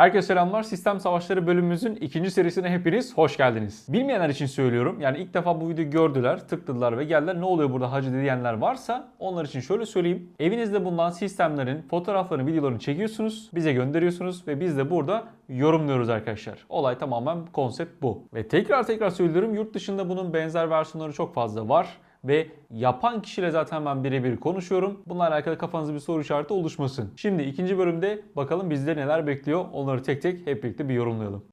Herkese selamlar. Sistem Savaşları bölümümüzün ikinci serisine hepiniz hoş geldiniz. Bilmeyenler için söylüyorum. Yani ilk defa bu videoyu gördüler, tıkladılar ve geldiler. Ne oluyor burada hacı diyenler varsa onlar için şöyle söyleyeyim. Evinizde bulunan sistemlerin fotoğraflarını, videolarını çekiyorsunuz, bize gönderiyorsunuz ve biz de burada yorumluyoruz arkadaşlar. Olay tamamen konsept bu. Ve tekrar tekrar söylüyorum yurt dışında bunun benzer versiyonları çok fazla var ve yapan kişiyle zaten ben birebir konuşuyorum. Bununla alakalı kafanızda bir soru işareti oluşmasın. Şimdi ikinci bölümde bakalım bizde neler bekliyor. Onları tek tek hep birlikte bir yorumlayalım.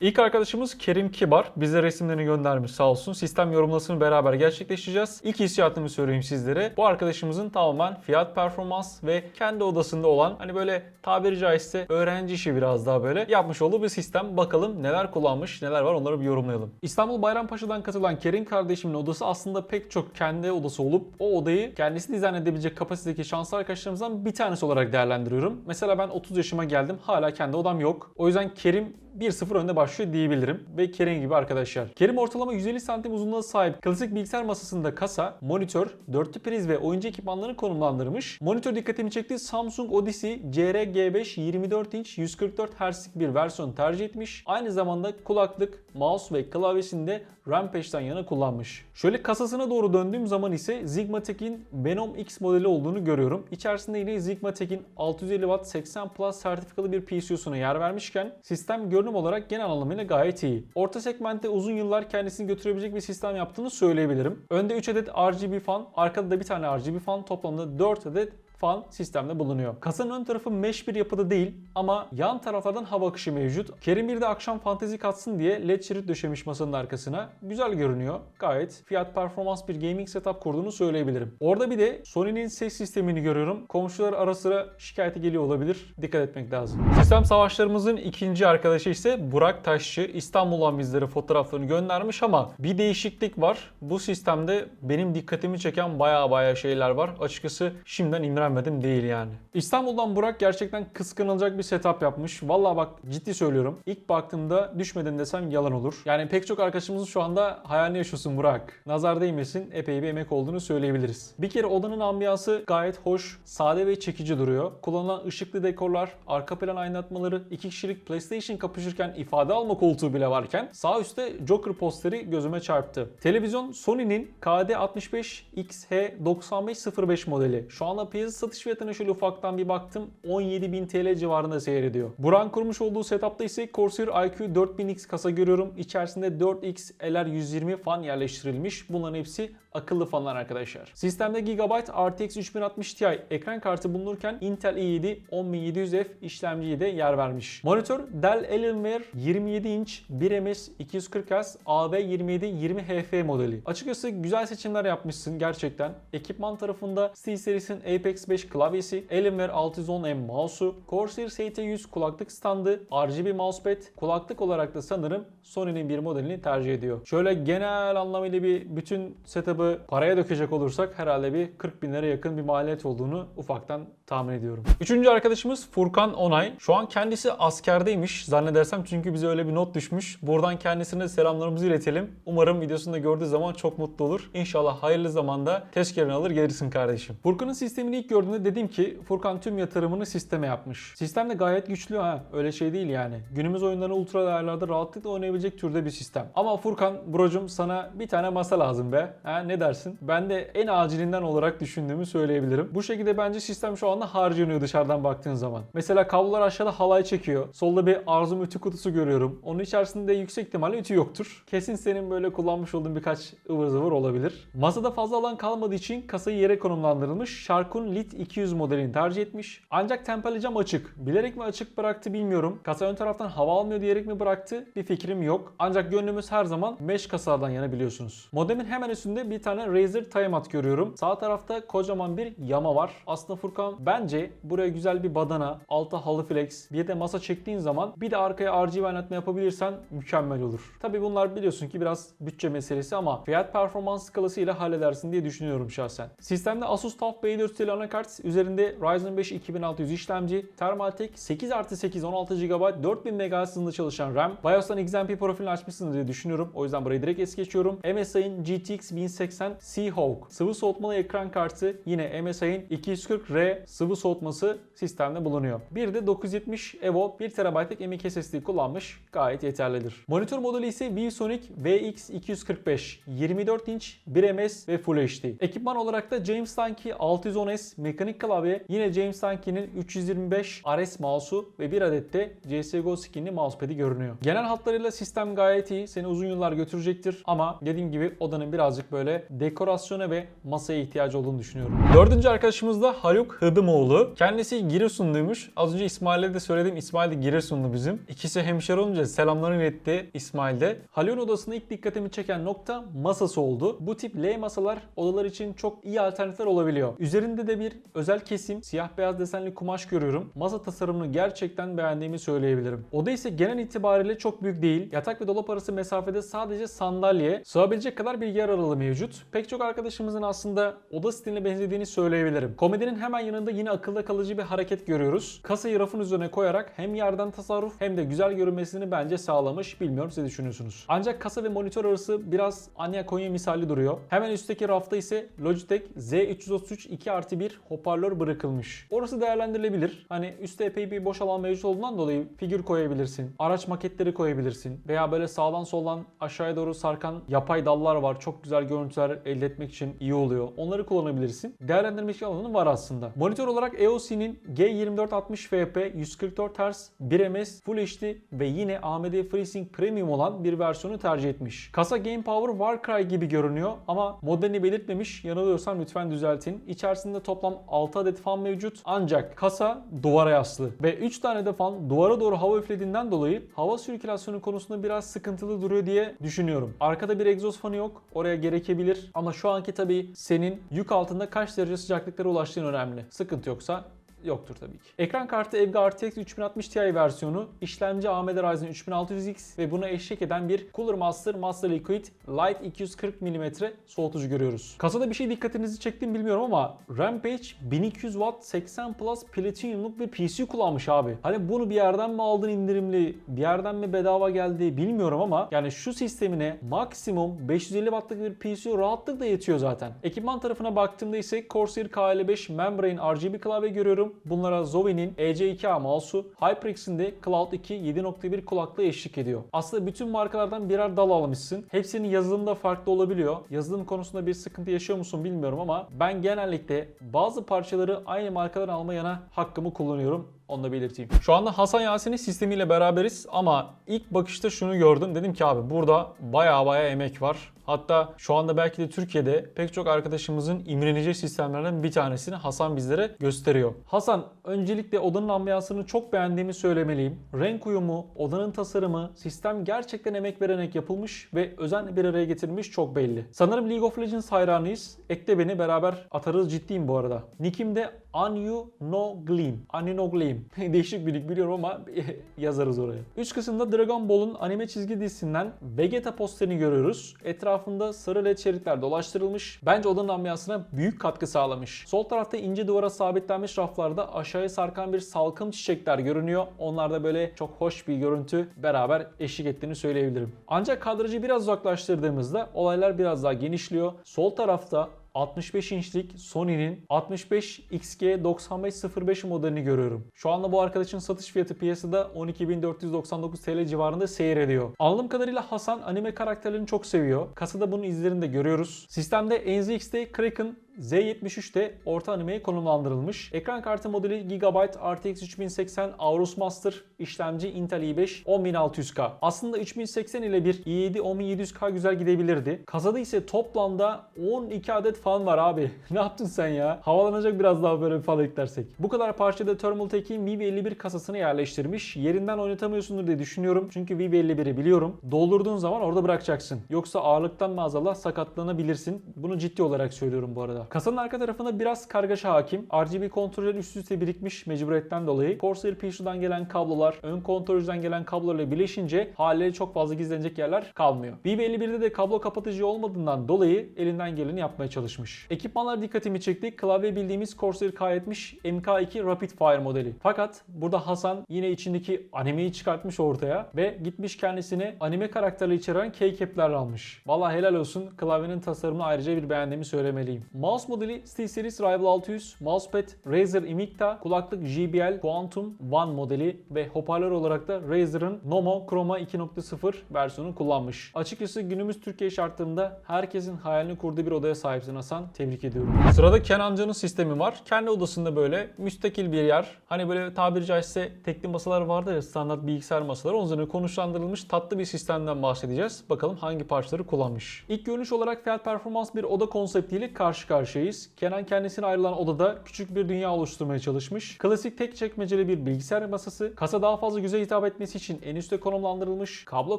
İlk arkadaşımız Kerim Kibar. Bize resimlerini göndermiş sağ olsun. Sistem yorumlasını beraber gerçekleştireceğiz. İlk hissiyatımı söyleyeyim sizlere. Bu arkadaşımızın tamamen fiyat performans ve kendi odasında olan hani böyle tabiri caizse öğrenci işi biraz daha böyle yapmış olduğu bir sistem. Bakalım neler kullanmış, neler var onları bir yorumlayalım. İstanbul Bayrampaşa'dan katılan Kerim kardeşimin odası aslında pek çok kendi odası olup o odayı kendisi dizayn edebilecek kapasitedeki şanslı arkadaşlarımızdan bir tanesi olarak değerlendiriyorum. Mesela ben 30 yaşıma geldim. Hala kendi odam yok. O yüzden Kerim 1-0 önde başlıyor diyebilirim. Ve Kerim gibi arkadaşlar. Kerim ortalama 150 santim uzunluğuna sahip klasik bilgisayar masasında kasa, monitör, dörtlü priz ve oyuncu ekipmanlarını konumlandırmış. Monitör dikkatimi çekti. Samsung Odyssey CR-G5 24 inç 144 Hz'lik bir versiyon tercih etmiş. Aynı zamanda kulaklık, mouse ve klavyesinde Rampage'den yana kullanmış. Şöyle kasasına doğru döndüğüm zaman ise Zigmatek'in Venom X modeli olduğunu görüyorum. İçerisinde yine Zigmatek'in 650 Watt 80 Plus sertifikalı bir PCU'suna yer vermişken sistem görünüm olarak genel anlamıyla gayet iyi. Orta segmentte uzun yıllar kendisini götürebilecek bir sistem yaptığını söyleyebilirim. Önde 3 adet RGB fan, arkada da bir tane RGB fan, toplamda 4 adet fan sistemde bulunuyor. Kasanın ön tarafı mesh bir yapıda değil ama yan taraflardan hava akışı mevcut. Kerim bir de akşam fantezi katsın diye led şerit döşemiş masanın arkasına. Güzel görünüyor. Gayet fiyat performans bir gaming setup kurduğunu söyleyebilirim. Orada bir de Sony'nin ses sistemini görüyorum. Komşular ara sıra şikayeti geliyor olabilir. Dikkat etmek lazım. Sistem savaşlarımızın ikinci arkadaşı ise Burak Taşçı. İstanbul'dan bizlere fotoğraflarını göndermiş ama bir değişiklik var. Bu sistemde benim dikkatimi çeken baya baya şeyler var. Açıkçası şimdiden imrenmedim değil yani. İstanbul'dan Burak gerçekten kıskanılacak bir setup yapmış. Valla bak ciddi söylüyorum. İlk baktığımda düşmedim desem yalan olur. Yani pek çok arkadaşımızın şu anda hayalini yaşıyorsun Burak. Nazar değmesin epey bir emek olduğunu söyleyebiliriz. Bir kere odanın ambiyansı gayet hoş, sade ve çekici duruyor. Kullanılan ışıklı dekorlar, arka plan aydınlatmaları, iki kişilik PlayStation kapışırken ifade alma koltuğu bile varken sağ üstte Joker posteri gözüme çarptı. Televizyon Sony'nin KD65XH9505 modeli. Şu anda piyasa satış fiyatına şöyle ufaktan bir baktım. 17.000 TL civarında seyrediyor. Buran kurmuş olduğu setupta ise Corsair IQ 4000X kasa görüyorum. İçerisinde 4X LR120 fan yerleştirilmiş. Bunların hepsi akıllı fanlar arkadaşlar. Sistemde Gigabyte RTX 3060 Ti ekran kartı bulunurken Intel i7 10700F işlemciye de yer vermiş. Monitör Dell Alienware 27 inç 1ms 240Hz AV2720HF modeli. Açıkçası güzel seçimler yapmışsın gerçekten. Ekipman tarafında SteelSeries'in Apex 5 klavyesi, Alienware 610M mouse'u, Corsair ST100 kulaklık standı, RGB mousepad, kulaklık olarak da sanırım Sony'nin bir modelini tercih ediyor. Şöyle genel anlamıyla bir bütün setup'ı paraya dökecek olursak herhalde bir 40 bin lira yakın bir maliyet olduğunu ufaktan tahmin ediyorum. Üçüncü arkadaşımız Furkan Onay. Şu an kendisi askerdeymiş zannedersem çünkü bize öyle bir not düşmüş. Buradan kendisine selamlarımızı iletelim. Umarım videosunu da gördüğü zaman çok mutlu olur. İnşallah hayırlı zamanda tezkereni alır gelirsin kardeşim. Furkan'ın sistemini ilk gördüğümde dedim ki Furkan tüm yatırımını sisteme yapmış. Sistem de gayet güçlü ha. Öyle şey değil yani. Günümüz oyunlarını ultra değerlerde rahatlıkla oynayabilecek türde bir sistem. Ama Furkan brocum sana bir tane masa lazım be. Ha, ne dersin? Ben de en acilinden olarak düşündüğümü söyleyebilirim. Bu şekilde bence sistem şu anda harcanıyor dışarıdan baktığın zaman. Mesela kablolar aşağıda halay çekiyor. Solda bir arzum ütü kutusu görüyorum. Onun içerisinde yüksek ihtimalle ütü yoktur. Kesin senin böyle kullanmış olduğun birkaç ıvır zıvır olabilir. Masada fazla alan kalmadığı için kasayı yere konumlandırılmış. Sharkun Lit 200 modelini tercih etmiş. Ancak tempel cam açık. Bilerek mi açık bıraktı bilmiyorum. Kasa ön taraftan hava almıyor diyerek mi bıraktı bir fikrim yok. Ancak gönlümüz her zaman mesh kasalardan yana biliyorsunuz. Modemin hemen üstünde bir tane Razer Tiamat görüyorum. Sağ tarafta kocaman bir yama var. Aslında Furkan bence buraya güzel bir badana, alta halı flex, bir de masa çektiğin zaman bir de arkaya RGB oynatma yapabilirsen mükemmel olur. Tabi bunlar biliyorsun ki biraz bütçe meselesi ama fiyat performans skalası ile halledersin diye düşünüyorum şahsen. Sistemde Asus TUF B450 anakart, üzerinde Ryzen 5 2600 işlemci, Thermaltake 8 artı 8 16 GB 4000 MHz hızında çalışan RAM, BIOS'tan XMP profilini açmışsınız diye düşünüyorum. O yüzden burayı direkt es geçiyorum. MSI'ın GTX 1080 3080 Seahawk sıvı soğutmalı ekran kartı yine MSI'ın 240R sıvı soğutması sistemde bulunuyor. Bir de 970 Evo 1 TB'lık M.2 SSD kullanmış gayet yeterlidir. Monitör modeli ise ViewSonic VX245 24 inç 1ms ve Full HD. Ekipman olarak da James Sankey 610S mekanik klavye yine James Sankey'nin 325 RS mouse'u ve bir adet de CSGO skinli mousepad'i görünüyor. Genel hatlarıyla sistem gayet iyi. Seni uzun yıllar götürecektir ama dediğim gibi odanın birazcık böyle dekorasyona ve masaya ihtiyacı olduğunu düşünüyorum. Dördüncü arkadaşımız da Haluk Hıdımoğlu. Kendisi Giresunluymuş. Az önce İsmail'e de söyledim. İsmail de Giresunlu bizim. İkisi hemşire olunca selamlarını iletti İsmail de. Haluk'un odasında ilk dikkatimi çeken nokta masası oldu. Bu tip L masalar odalar için çok iyi alternatifler olabiliyor. Üzerinde de bir özel kesim siyah beyaz desenli kumaş görüyorum. Masa tasarımını gerçekten beğendiğimi söyleyebilirim. Oda ise genel itibariyle çok büyük değil. Yatak ve dolap arası mesafede sadece sandalye, sığabilecek kadar bir yer aralığı mevcut. Pek çok arkadaşımızın aslında oda stiline benzediğini söyleyebilirim. Komedinin hemen yanında yine akılda kalıcı bir hareket görüyoruz. Kasayı rafın üzerine koyarak hem yerden tasarruf hem de güzel görünmesini bence sağlamış. Bilmiyorum siz düşünüyorsunuz. Ancak kasa ve monitör arası biraz Anya Konya misali duruyor. Hemen üstteki rafta ise Logitech Z333 2 artı 1 hoparlör bırakılmış. Orası değerlendirilebilir. Hani üstte epey bir boş alan mevcut olduğundan dolayı figür koyabilirsin. Araç maketleri koyabilirsin. Veya böyle sağdan soldan aşağıya doğru sarkan yapay dallar var. Çok güzel görüntüler elde etmek için iyi oluyor. Onları kullanabilirsin. Değerlendirmek için alanı var aslında. Monitör olarak EOS'nin G2460 FP 144 Hz 1ms Full HD ve yine AMD FreeSync Premium olan bir versiyonu tercih etmiş. Kasa Game Power Warcry gibi görünüyor ama modelini belirtmemiş. Yanılıyorsam lütfen düzeltin. İçerisinde toplam 6 adet fan mevcut. Ancak kasa duvara yaslı ve 3 tane de fan duvara doğru hava üflediğinden dolayı hava sirkülasyonu konusunda biraz sıkıntılı duruyor diye düşünüyorum. Arkada bir egzoz fanı yok. Oraya gerekebilir ama şu anki tabii senin yük altında kaç derece sıcaklıklara ulaştığın önemli. Sıkıntı yoksa yoktur tabii ki. Ekran kartı EVGA RTX 3060 Ti versiyonu, işlemci AMD Ryzen 3600X ve buna eşlik eden bir Cooler Master Master Liquid Light 240 mm soğutucu görüyoruz. Kasada bir şey dikkatinizi çekti mi bilmiyorum ama Rampage 1200 Watt 80 Plus Platinum'luk bir PC kullanmış abi. Hani bunu bir yerden mi aldın indirimli, bir yerden mi bedava geldi bilmiyorum ama yani şu sistemine maksimum 550 Watt'lık bir PC rahatlıkla yetiyor zaten. Ekipman tarafına baktığımda ise Corsair KL5 Membrane RGB klavye görüyorum. Bunlara Zoe'nin EC2A mouse'u, HyperX'in de Cloud 2 7.1 kulaklığı eşlik ediyor. Aslında bütün markalardan birer dal almışsın. Hepsinin yazılımı farklı olabiliyor. Yazılım konusunda bir sıkıntı yaşıyor musun bilmiyorum ama ben genellikle bazı parçaları aynı markadan alma yana hakkımı kullanıyorum. Onu da belirteyim. Şu anda Hasan Yasin'in sistemiyle beraberiz ama ilk bakışta şunu gördüm. Dedim ki abi burada baya baya emek var. Hatta şu anda belki de Türkiye'de pek çok arkadaşımızın imreneceği sistemlerden bir tanesini Hasan bizlere gösteriyor. Hasan öncelikle odanın ambiyansını çok beğendiğimi söylemeliyim. Renk uyumu, odanın tasarımı, sistem gerçekten emek vererek yapılmış ve özenle bir araya getirilmiş çok belli. Sanırım League of Legends hayranıyız. Ekle beni beraber atarız ciddiyim bu arada. Nick'im de Anyu No Gleam. Anyu No Gleam. Değişik bir biliyorum ama yazarız oraya. Üst kısımda Dragon Ball'un anime çizgi dizisinden Vegeta posterini görüyoruz. Etrafında sarı led şeritler dolaştırılmış. Bence odanın ambiyansına büyük katkı sağlamış. Sol tarafta ince duvara sabitlenmiş raflarda aşağıya sarkan bir salkım çiçekler görünüyor. Onlarda böyle çok hoş bir görüntü beraber eşlik ettiğini söyleyebilirim. Ancak kadrajı biraz uzaklaştırdığımızda olaylar biraz daha genişliyor. Sol tarafta 65 inçlik Sony'nin 65 XG 9505 modelini görüyorum. Şu anda bu arkadaşın satış fiyatı piyasada 12.499 TL civarında seyrediyor. Anladığım kadarıyla Hasan anime karakterlerini çok seviyor. Kasada bunun izlerini de görüyoruz. Sistemde NZXT Kraken Z73'te orta animeye konumlandırılmış. Ekran kartı modeli Gigabyte RTX 3080 Aorus Master, işlemci Intel i5 10600K. Aslında 3080 ile bir i7 10700K güzel gidebilirdi. Kasada ise toplamda 12 adet fan var abi. ne yaptın sen ya? Havalanacak biraz daha böyle bir fan eklersek. Bu kadar parçada Thermaltake'in VV51 kasasını yerleştirmiş. Yerinden oynatamıyorsundur diye düşünüyorum. Çünkü VV51'i biliyorum. Doldurduğun zaman orada bırakacaksın. Yoksa ağırlıktan maazallah sakatlanabilirsin. Bunu ciddi olarak söylüyorum bu arada. Kasanın arka tarafında biraz kargaşa hakim. RGB kontroller üst üste birikmiş mecburiyetten dolayı. Corsair P2'dan gelen kablolar, ön kontrolcüden gelen kablolarla birleşince haliyle çok fazla gizlenecek yerler kalmıyor. BB51'de de kablo kapatıcı olmadığından dolayı elinden geleni yapmaya çalışmış. Ekipmanlar dikkatimi çekti. Klavye bildiğimiz Corsair K70 MK2 Rapid Fire modeli. Fakat burada Hasan yine içindeki animeyi çıkartmış ortaya ve gitmiş kendisine anime karakterleri içeren keycap'ler almış. Vallahi helal olsun klavyenin tasarımını ayrıca bir beğendiğimi söylemeliyim. Mouse modeli SteelSeries Rival 600, mousepad Razer Invicta, kulaklık JBL Quantum One modeli ve hoparlör olarak da Razer'ın Nomo Chroma 2.0 versiyonu kullanmış. Açıkçası günümüz Türkiye şartlarında herkesin hayalini kurduğu bir odaya sahipsin Hasan. Tebrik ediyorum. Sırada Kenancı'nın sistemi var. Kendi odasında böyle müstakil bir yer. Hani böyle tabiri caizse tekli masalar vardır ya standart bilgisayar masaları. Onun üzerine konuşlandırılmış tatlı bir sistemden bahsedeceğiz. Bakalım hangi parçaları kullanmış. İlk görünüş olarak fiyat performans bir oda konseptiyle karşı karşıyayız. Kenan kendisine ayrılan odada küçük bir dünya oluşturmaya çalışmış. Klasik tek çekmeceli bir bilgisayar masası. Kasa daha fazla göze hitap etmesi için en üstte konumlandırılmış. Kablo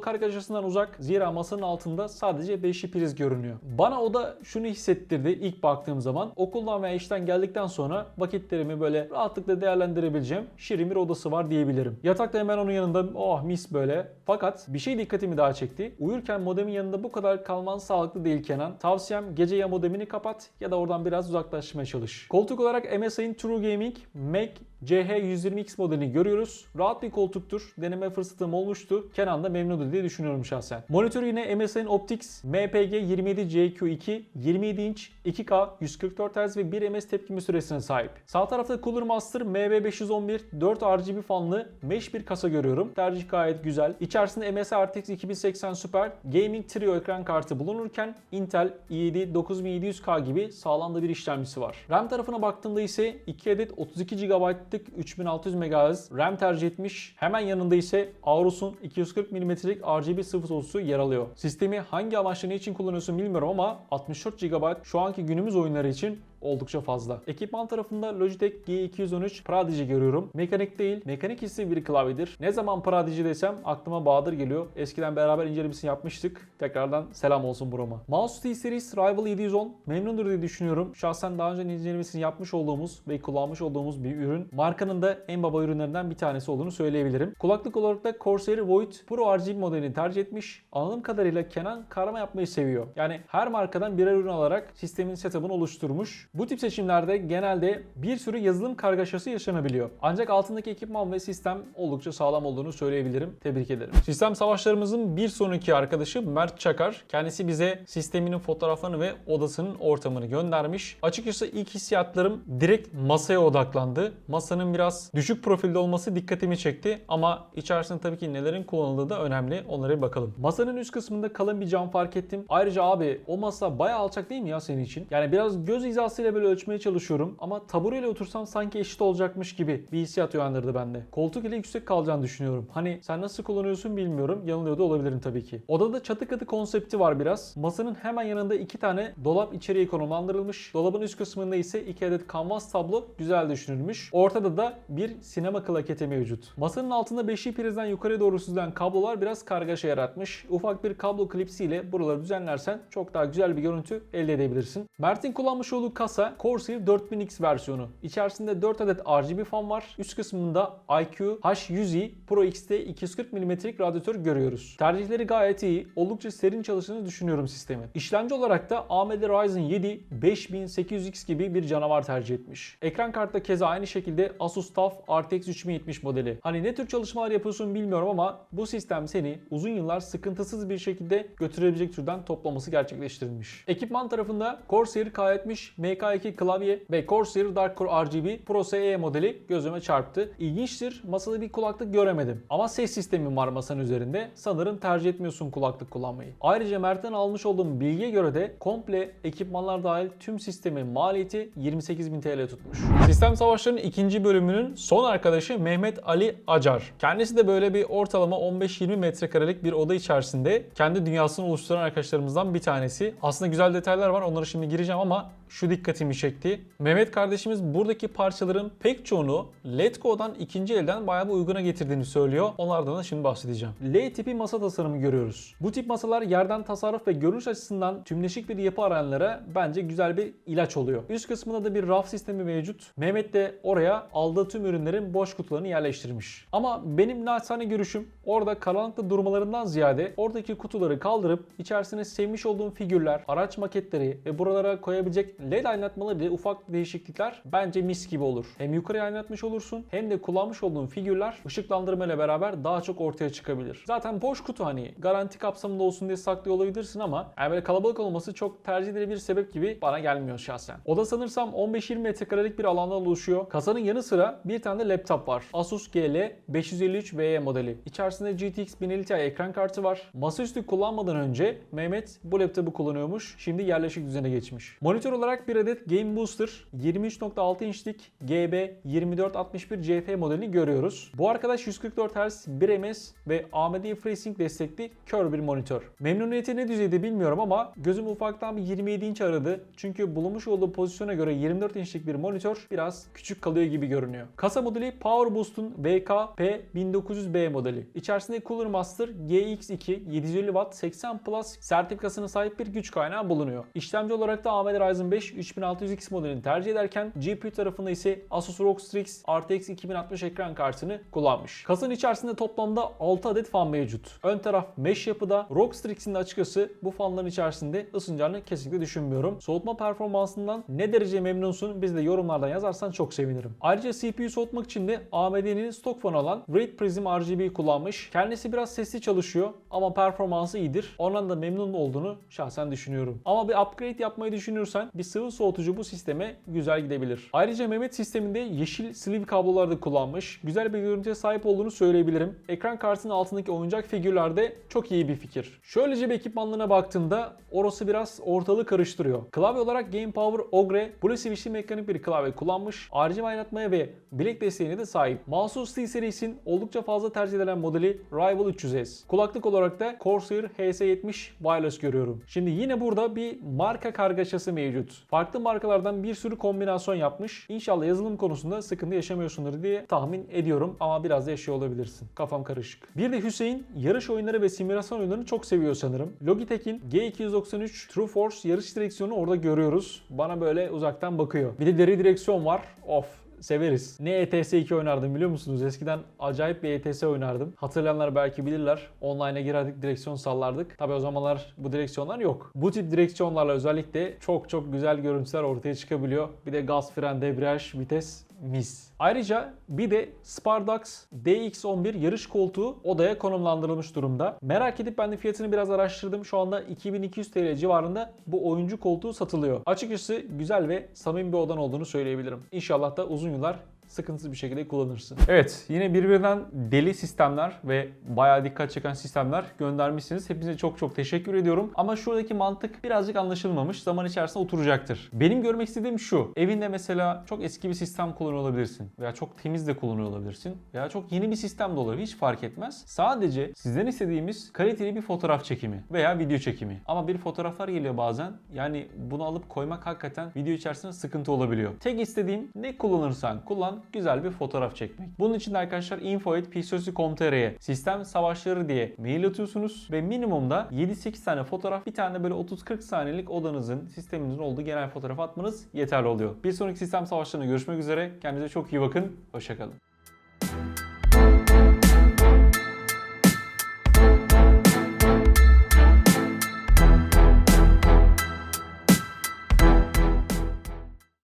kargaşasından uzak. Zira masanın altında sadece beşli priz görünüyor. Bana oda şunu hissettirdi ilk baktığım zaman. Okuldan veya işten geldikten sonra vakitlerimi böyle rahatlıkla değerlendirebileceğim şirin bir odası var diyebilirim. Yatak da hemen onun yanında oh mis böyle. Fakat bir şey dikkatimi daha çekti. Uyurken modemin yanında bu kadar kalman sağlıklı değil Kenan. Tavsiyem gece ya modemini kapat ya da oradan biraz uzaklaşmaya çalış. Koltuk olarak MSI'nin True Gaming Mac CH120X modelini görüyoruz. Rahat bir koltuktur. Deneme fırsatım olmuştu. Kenan da memnundu diye düşünüyorum şahsen. Monitör yine MSI'nin Optix MPG 27CQ2 27 inç 2K 144 Hz ve 1 ms tepkime süresine sahip. Sağ tarafta Cooler Master MB511 4 RGB fanlı mesh bir kasa görüyorum. Tercih gayet güzel. İçerisinde MSI RTX 2080 Super Gaming Trio ekran kartı bulunurken Intel i7 9700K gibi sağlam da bir işlemcisi var. RAM tarafına baktığımda ise 2 adet 32 GB'lık 3600 MHz RAM tercih etmiş. Hemen yanında ise Aorus'un 240 mm'lik RGB sıvı solusu yer alıyor. Sistemi hangi amaçla ne için kullanıyorsun bilmiyorum ama 64 GB şu anki günümüz oyunları için oldukça fazla. Ekipman tarafında Logitech G213 Prodigy görüyorum. Mekanik değil, mekanik hissi bir klavyedir. Ne zaman Prodigy desem aklıma Bahadır geliyor. Eskiden beraber incelemesini yapmıştık. Tekrardan selam olsun Broma. Mouse T-Series Rival 710 memnundur diye düşünüyorum. Şahsen daha önce incelemesini yapmış olduğumuz ve kullanmış olduğumuz bir ürün. Markanın da en baba ürünlerinden bir tanesi olduğunu söyleyebilirim. Kulaklık olarak da Corsair Void Pro RGB modelini tercih etmiş. Anladığım kadarıyla Kenan karama yapmayı seviyor. Yani her markadan birer ürün alarak sistemin setup'ını oluşturmuş. Bu tip seçimlerde genelde bir sürü yazılım kargaşası yaşanabiliyor. Ancak altındaki ekipman ve sistem oldukça sağlam olduğunu söyleyebilirim. Tebrik ederim. Sistem savaşlarımızın bir sonraki arkadaşı Mert Çakar. Kendisi bize sisteminin fotoğraflarını ve odasının ortamını göndermiş. Açıkçası ilk hissiyatlarım direkt masaya odaklandı. Masanın biraz düşük profilde olması dikkatimi çekti ama içerisinde tabii ki nelerin kullanıldığı da önemli. Onlara bir bakalım. Masanın üst kısmında kalın bir cam fark ettim. Ayrıca abi o masa bayağı alçak değil mi ya senin için? Yani biraz göz hizasıyla böyle ölçmeye çalışıyorum ama tabureyle otursam sanki eşit olacakmış gibi bir hissiyat uyandırdı bende. Koltuk ile yüksek kalacağını düşünüyorum. Hani sen nasıl kullanıyorsun bilmiyorum. Yanılıyor da olabilirim tabii ki. Odada çatı katı konsepti var biraz. Masanın hemen yanında iki tane dolap içeriye konumlandırılmış. Dolabın üst kısmında ise iki adet kanvas tablo güzel düşünülmüş. Ortada da bir sinema klaketi mevcut. Masanın altında beşli prizden yukarı doğru süzülen kablolar biraz kargaşa yaratmış. Ufak bir kablo klipsiyle buraları düzenlersen çok daha güzel bir görüntü elde edebilirsin. Mert'in kullanmış olduğu kasa Corsair 4000X versiyonu. İçerisinde 4 adet RGB fan var. Üst kısmında IQ H100i Pro XT 240 mm'lik radyatör görüyoruz. Tercihleri gayet iyi. Oldukça serin çalıştığını düşünüyorum sistemi. İşlemci olarak da AMD Ryzen 7 5800X gibi bir canavar tercih etmiş. Ekran kartı keza aynı şekilde Asus TUF RTX 3070 modeli. Hani ne tür çalışmalar yapıyorsun bilmiyorum ama bu sistem seni uzun yıllar sıkıntısız bir şekilde götürebilecek türden toplaması gerçekleştirilmiş. Ekipman tarafında Corsair K70 MK2 klavye ve Corsair Dark Core RGB Pro SE modeli gözüme çarptı. İlginçtir. Masada bir kulaklık göremedim. Ama ses sistemi var masanın üzerinde. Sanırım tercih etmiyorsun kulaklık kullanmayı. Ayrıca Mert'ten almış olduğum bilgiye göre de komple ekipmanlar dahil tüm sistemin maliyeti 28.000 TL tutmuş. Sistem Savaşları'nın ikinci bölümünün son arkadaşı Mehmet Ali Acar. Kendisi de böyle bir ortalama 15-20 metrekarelik bir oda içerisinde kendi dünyasını oluşturan arkadaşlarımızdan bir tanesi. Aslında güzel detaylar var onlara şimdi gireceğim ama şu dikkatimi çekti. Mehmet kardeşimiz buradaki parçaların pek çoğunu Letgo'dan ikinci elden bayağı bir uyguna getirdiğini söylüyor. Onlardan da şimdi bahsedeceğim. L tipi masa tasarımı görüyoruz. Bu tip masalar yerden tasarruf ve görünüş açısından tümleşik bir yapı arayanlara bence güzel bir ilaç oluyor. Üst kısmında da bir raf sistemi mevcut. Mehmet de oraya aldığı tüm ürünlerin boş kutularını yerleştirmiş. Ama benim naçizane görüşüm orada karanlıkta durmalarından ziyade oradaki kutuları kaldırıp içerisine sevmiş olduğum figürler, araç maketleri ve buralara koyabilecek led aydınlatmalı bir ufak değişiklikler bence mis gibi olur. Hem yukarıya aydınlatmış olursun hem de kullanmış olduğun figürler ışıklandırma ile beraber daha çok ortaya çıkabilir. Zaten boş kutu hani garanti kapsamında olsun diye saklıyor olabilirsin ama yani böyle kalabalık olması çok tercih edilebilir sebep gibi bana gelmiyor şahsen. Oda sanırsam 15-20 metrekarelik bir alandan oluşuyor. Kasanın yanı sıra bir tane de laptop var. Asus GL 553VE modeli. İçerisinde GTX 1050 Ti ekran kartı var. Masaüstü kullanmadan önce Mehmet bu laptopu kullanıyormuş. Şimdi yerleşik düzene geçmiş. Monitör olarak bir adet Game Booster 23.6 inçlik GB 2461 CF modelini görüyoruz. Bu arkadaş 144 Hz 1 ms ve AMD FreeSync destekli kör bir monitör. Memnuniyeti ne düzeyde bilmiyorum ama gözüm ufaktan bir 27 inç aradı. Çünkü bulunmuş olduğu pozisyona göre 24 inçlik bir monitör biraz küçük kalıyor gibi görünüyor. Kasa modeli Power Boost'un VK-P1900B modeli. İçerisinde Cooler Master GX2 750 Watt 80 Plus sertifikasına sahip bir güç kaynağı bulunuyor. İşlemci olarak da AMD Ryzen 5 3600X modelini tercih ederken GPU tarafında ise Asus ROG Strix RTX 2060 ekran kartını kullanmış. Kasanın içerisinde toplamda 6 adet fan mevcut. Ön taraf mesh yapıda. ROG Strix'in de açıkçası bu fanların içerisinde ısınacağını kesinlikle düşünmüyorum. Soğutma performansından ne derece memnunsun biz de yorumlardan yazarsan çok sevinirim. Ayrıca CPU soğutmak için de AMD'nin stok fanı olan Ray Prism RGB kullanmış. Kendisi biraz sesli çalışıyor ama performansı iyidir. Ondan da memnun olduğunu şahsen düşünüyorum. Ama bir upgrade yapmayı düşünürsen bir sıvı soğutucu bu sisteme güzel gidebilir. Ayrıca Mehmet sisteminde yeşil sleeve kablolar da kullanmış. Güzel bir görüntüye sahip olduğunu söyleyebilirim. Ekran kartının altındaki oyuncak figürlerde çok iyi bir fikir. Şöylece bir ekipmanlarına baktığında orası biraz ortalığı karıştırıyor. Klavye olarak Game Power Ogre Blue Switch'li mekanik bir klavye kullanmış. RGB aydınlatmaya ve bilek desteğine de sahip. Mouse'u SteelSeries'in oldukça fazla tercih edilen modeli Rival 300S. Kulaklık olarak da Corsair HS70 Wireless görüyorum. Şimdi yine burada bir marka kargaşası mevcut. Farklı markalardan bir sürü kombinasyon yapmış. İnşallah yazılım konusunda sıkıntı yaşamıyorsundur diye tahmin ediyorum ama biraz da yaşıyor olabilirsin. Kafam karışık. Bir de Hüseyin yarış oyunları ve simülasyon oyunlarını çok seviyor sanırım. Logitech'in G293 True Force yarış direksiyonu orada görüyoruz. Bana böyle uzaktan bakıyor. Bir de deri direksiyon var. Of severiz. Ne ETS 2 oynardım biliyor musunuz? Eskiden acayip bir ETS oynardım. Hatırlayanlar belki bilirler. Online'a girerdik direksiyon sallardık. Tabi o zamanlar bu direksiyonlar yok. Bu tip direksiyonlarla özellikle çok çok güzel görüntüler ortaya çıkabiliyor. Bir de gaz, fren, debriyaj, vites mis. Ayrıca bir de Spardax DX11 yarış koltuğu odaya konumlandırılmış durumda. Merak edip ben de fiyatını biraz araştırdım. Şu anda 2200 TL civarında bu oyuncu koltuğu satılıyor. Açıkçası güzel ve samimi bir odan olduğunu söyleyebilirim. İnşallah da uzun yıllar sıkıntısız bir şekilde kullanırsın. Evet yine birbirinden deli sistemler ve bayağı dikkat çeken sistemler göndermişsiniz. Hepinize çok çok teşekkür ediyorum. Ama şuradaki mantık birazcık anlaşılmamış. Zaman içerisinde oturacaktır. Benim görmek istediğim şu. Evinde mesela çok eski bir sistem kullanıyor olabilirsin. Veya çok temiz de kullanıyor olabilirsin. Veya çok yeni bir sistem de olabilir. Hiç fark etmez. Sadece sizden istediğimiz kaliteli bir fotoğraf çekimi veya video çekimi. Ama bir fotoğraflar geliyor bazen. Yani bunu alıp koymak hakikaten video içerisinde sıkıntı olabiliyor. Tek istediğim ne kullanırsan kullan güzel bir fotoğraf çekmek. Bunun için de arkadaşlar info.psosi.com.tr'ye sistem savaşları diye mail atıyorsunuz ve minimumda 7-8 tane fotoğraf bir tane böyle 30-40 saniyelik odanızın sisteminizin olduğu genel fotoğraf atmanız yeterli oluyor. Bir sonraki sistem savaşlarında görüşmek üzere. Kendinize çok iyi bakın. Hoşçakalın.